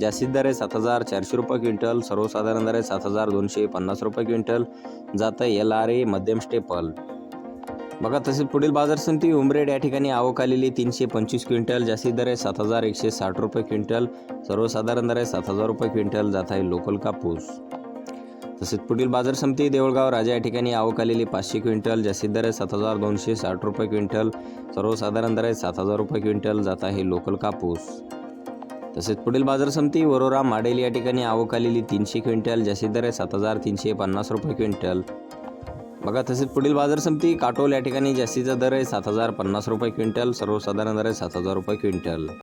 जास्तीत दर आहे सात हजार चारशे रुपये क्विंटल सर्वसाधारण दर आहे सात हजार दोनशे पन्नास रुपये क्विंटल. जातं एल आर ए मध्यम स्टेपल. बघा तसेच पुढील बाजार समिती उमरेड या ठिकाणी आवक आलेली तीनशे पंचवीस क्विंटल. जास्तीत दर आहे सात हजार एकशे साठ रुपये क्विंटल. सर्वसाधारण दर आहे सात हजार रुपये क्विंटल. जात आहे लोकल कापूस. तसेच पुढील बाजार समिती देवळगाव राजा या ठिकाणी आवक आलेली पाचशे क्विंटल. जास्तीत दर आहे सात हजार दोनशे साठ रुपये क्विंटल. सर्वसाधारण दर आहे सात हजार रुपये क्विंटल. जात आहे लोकल कापूस. तसेच पुढील बाजार समिती वरोरा माडेल या ठिकाणी आवक आलेली तीनशे क्विंटल ज्याचे दर आहे सात हजार तीनशे पन्नास रुपये क्विंटल. बघा तसेच पुढील बाजार समिती काटोल या ठिकाणी जास्तीचा दर आहे सात हजार पन्नास रुपये क्विंटल सर्वसाधारण दर आहे सात हजार रुपये क्विंटल.